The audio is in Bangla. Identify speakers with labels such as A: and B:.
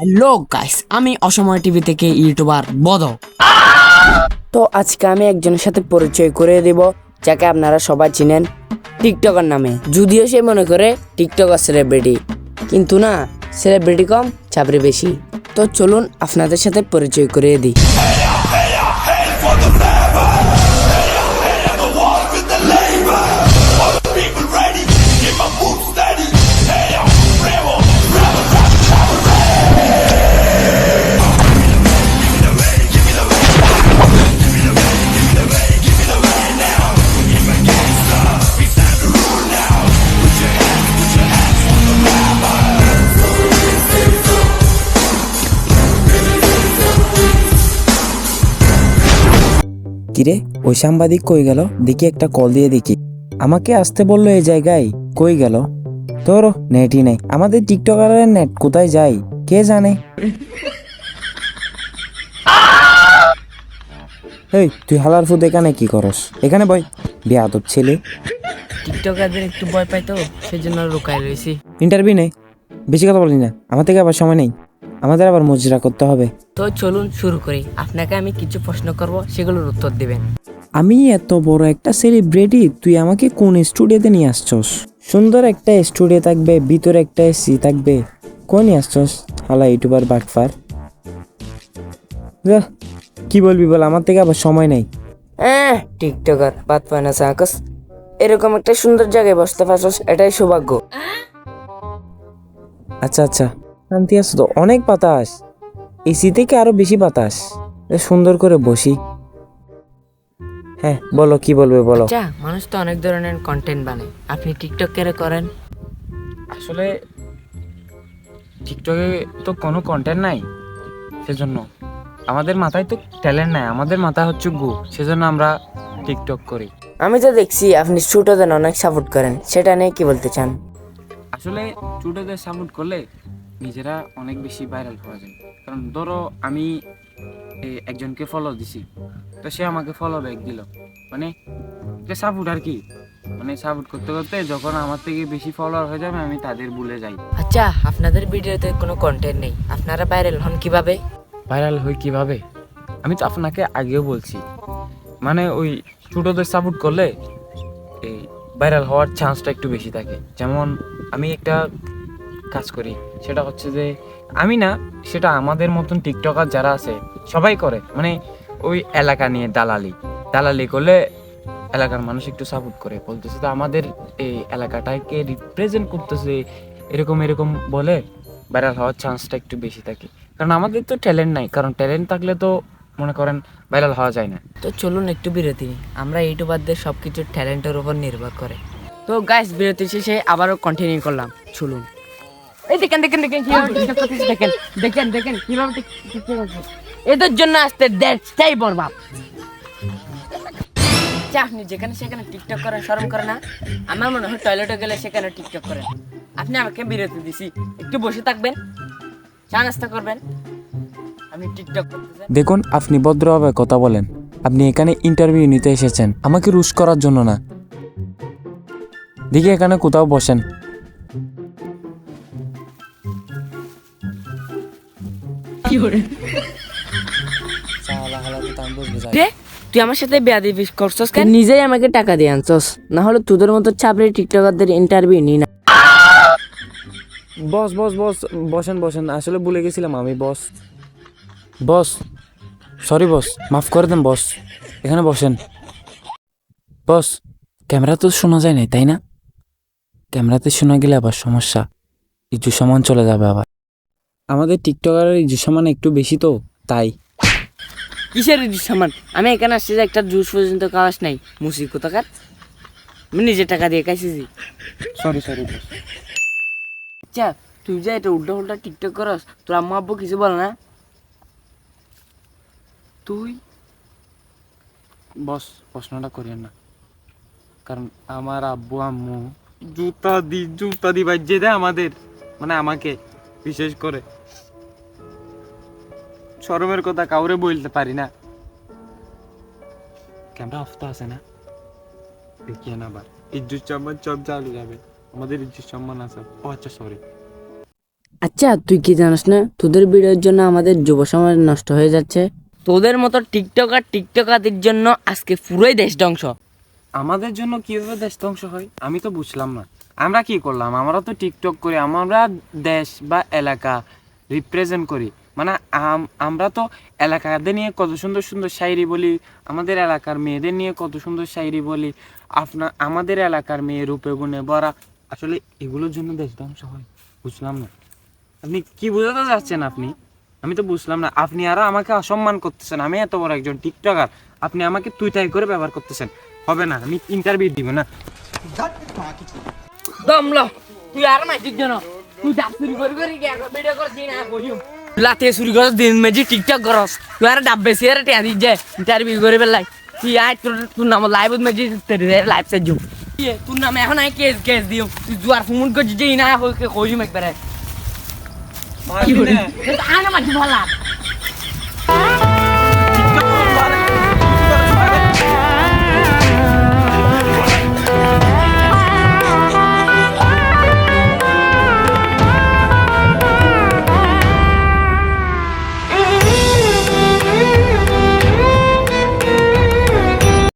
A: হ্যালো গাইস আমি অসময় টিভি থেকে ইউটিউবার বদ
B: তো আজকে আমি একজনের সাথে পরিচয় করে দেব, যাকে আপনারা সবাই চিনেন টিকটকার নামে। যদিও সে মনে করে টিকটকার সেলিব্রিটি কিন্তু না সেলিব্রিটি কম চাপড়ি বেশি। তো চলুন আপনাদের সাথে পরিচয় করিয়ে দিই।
C: কিরে? ওই সাংবাদিক কই গেল? দেখি একটা কল দিয়ে দেখি। আমাকে আসতে বলল এই জায়গায়। কই গেল? তোর নেটই নেই। আমাদের টিকটকারের নেট কোথায় যায়? কে জানে? এই তুই হালার ফুদ এখানে কি করস? এখানে বই বেয়াদব ছেলে।
B: টিকটকারদের একটু ভয় পাই তো সেজন্য লুকায় রয়েছি।
C: ইন্টারভিউ নেই। বেশি কথা বলি না। আমার থেকে আবার সময় নেই। আমাদের আবার মজুরা করতে হবে।
B: তো চলুন শুরু করি। আপনাকে আমি কিছু প্রশ্ন করব সেগুলোর উত্তর দিবেন।
C: আমি এত বড় একটা সেলিব্রিটি তুই আমাকে কোন স্টুডিওতে নিয়ে আসছস? সুন্দর একটা স্টুডিও থাকবে ভিতরে একটা এসি থাকবে। কোন নিয়ে আসছস? হালা ইউটিউবার বাটফার। কি বলবি বল আমার থেকে আবার সময় নেই।
B: হ্যাঁ টিকটকার বাদ পায় না সাকস এরকম একটা সুন্দর জায়গায় বসতে পারছস এটাই সৌভাগ্য।
C: আচ্ছা আচ্ছা। শান্তি আছে তো? অনেক বাতাস। এসি থেকে আরও বেশি বাতাস। সুন্দর করে বসি। হ্যাঁ বলো কি বলবে বলো।
B: আচ্ছা মানুষ তো অনেক ধরনের কন্টেন্ট বানায়। আপনি টিকটক কেন করেন?
D: আসলে টিকটকে তো কোনো কন্টেন্ট নাই সেজন্য। আমাদের মাথায় তো ট্যালেন্ট নাই আমাদের মাথা হচ্ছে গু সেজন্য আমরা টিকটক করি।
B: আমি তো দেখছি আপনি ছোটদের অনেক সাপোর্ট করেন সেটা নিয়ে কি বলতে চান?
D: আসলে ছোটদের সাপোর্ট করলে নিজেরা অনেক বেশি ভাইরাল হওয়া যায়। কারণ ধরো আমি একজনকে ফলো দিছি তো সে আমাকে ফলো ব্যাক দিল। মানে এটা সাপোর্ট আর কি? মানে সাপোর্ট করতে করতে যখন আমার থেকে বেশি ফলোয়ার হয়ে যাবে আমি তাদের ভুলে যাই।
B: আচ্ছা আপনাদের ভিডিওতে কোনো কন্টেন্ট নেই। আপনারা ভাইরাল হন কীভাবে?
D: ভাইরাল হই কীভাবে? আমি তো আপনাকে আগেও বলছি। মানে ওই ছোটদের সাপোর্ট করলে এই ভাইরাল হওয়ার চান্সটা একটু বেশি থাকে। যেমন আমি একটা কাজ করি। সেটা হচ্ছে যে, আমি না, সেটা আমাদের মতন টিকটকার যারা আছে, সবাই করে। মানে ওই এলাকা নিয়ে দালালি। দালালি করলে এলাকার মানুষ একটু সাপোর্ট করে। বলতেছে তো আমাদের এই এলাকাটাকে রিপ্রেজেন্ট করতেছে, এরকম এরকম বলে ভাইরাল হওয়ার চান্সটা একটু বেশি থাকে। কারণ আমাদের তো ট্যালেন্ট নাই। কারণ ট্যালেন্ট থাকলে তো, মনে করেন ভাইরাল হওয়া যায় না।
B: তো চলুন একটু বিরতি। আমরা ইউটিউবারদের সব কিছু ট্যালেন্টের উপর নির্ভর করে। তো গাইস বিরতি শেষে আবারও কন্টিনিউ করলাম। চলুন। এই দেখেন দেখেন দেখেন কীভাবে টিকটক করতেছে দেখেন দেখেন দেখেন কীভাবে টিক- টিকটক করছে এদের জন্য আসতে দেড়টাই বরবাদ। আপনি যেখানে সেখানে টিকটক করেন শরম করে না। আমার মনে হয় টয়লেটে গেলে সেখানে টিকটক করেন। আপনি আমাকে বিরতি দিছি। একটু বসে থাকবেন চা নাস্তা করবেন। আপনি টিকটক করতেছেন
C: দেখুন আপনি ভদ্রভাবে কথা বলেন। আপনি এখানে ইন্টারভিউ নিতে এসেছেন। আমাকে রুশ করার জন্য না। দেখি এখানে কোথাও বসেন।
B: রে তুই আমার সাথে বেয়াদি করছস কেন? নিজেই আমাকে টাকা দিয়ে আনছস। না হলে তোদের মতো চাপড়ে টিকটকারদের ইন্টারভিউ নি না।
C: বস বস বস বসেন বসেন আসলে ভুলে গেছিলাম আমি বস। বস সরি বস মাফ করে দেন বস। এখানে বসেন। বস ক্যামেরা তো শোনা যায় নাই তাই না? ক্যামেরাতে শোনা গেলে আবার সমস্যা। কিছু সমান চলে যাবে আবার। আমাদের টিকটকারের ইজু সমান একটু বেশি তো, তাই।
B: কিসের সামান? আমি এখানে আসছি যে একটা জুস পর্যন্ত খাওয়াস নাই। মুসি কোথাকার আমি নিজে টাকা দিয়ে খাইছি
D: সরি সরি
B: আচ্ছা তুই যে এটা উল্টা উল্টা টিকটক করস, তোর আম্মা আব্বু কিছু বল না?
D: তুই? বস, প্রশ্নটা করিয়েন না। কারণ আমার আব্বু, আম্মু জুতা দি জুতা দি বাজ্যে দেয় আমাদের মানে আমাকে। বিশেষ করে। শরমের কথা কাউরে বলতে পারি না। ক্যামেরা অফ তো আছে না? দেখিয়ে না আবার। ইজ্জুত সম্মান সব চালু যাবে। আমাদের ইজ্জুত সম্মান আছে। ও আচ্ছা সরি
B: আচ্ছা তুই কি জানিস না? তোদের ভিডিওর জন্য আমাদের যুব সমাজ নষ্ট হয়ে যাচ্ছে। তোদের মতো টিকটকার টিকটকারদের জন্য আজকে পুরোই দেশ ধ্বংস।
C: আমাদের জন্য কীভাবে দেশ ধ্বংস হয়, আমি তো বুঝলাম না। আমরা কি করলাম? আমরা তো টিকটক করি, আমরা দেশ বা এলাকা রিপ্রেজেন্ট করি। মানে আম- আমরা তো এলাকাদের নিয়ে কত সুন্দর সুন্দর শায়রি বলি, আমাদের এলাকার মেয়েদের নিয়ে কত সুন্দর শায়রি বলি আপনার আমাদের এলাকার মেয়ে রূপে গুণে বড়া আসলে এগুলোর জন্য দেশ ধ্বংস হয়, বুঝলাম না। আপনি কি বোঝাতে যাচ্ছেন আপনি? আমি তো বুঝলাম না। আপনি আরও আমাকে অসম্মান করতেছেন। আমি এত বড় একজন টিকটকার আপনি আমাকে তুই তাই করে ব্যবহার করতেছেন। হবে না আমি ইন্টারভিউ দিব না।
B: দমলো তুই আর মাইছিস যেন তুই ডাব চুরি করি করি ভিডিও করছি না করিম লাতে চুরি করস দিন মেজি টিকটক করস। তুই আর ডাব বেশি আর টিয়া যায় ইন্টারভিউ করে বেলাই। তুই আয় তোর তোর নাম লাইভ মেজি তেরি লাইভ সে ইয়ে তোর নাম এখন আই কেস কেস দিও। তুই জুয়ার ফোন করছিস যে না কইম একবারে। আনা মাঝি ভালা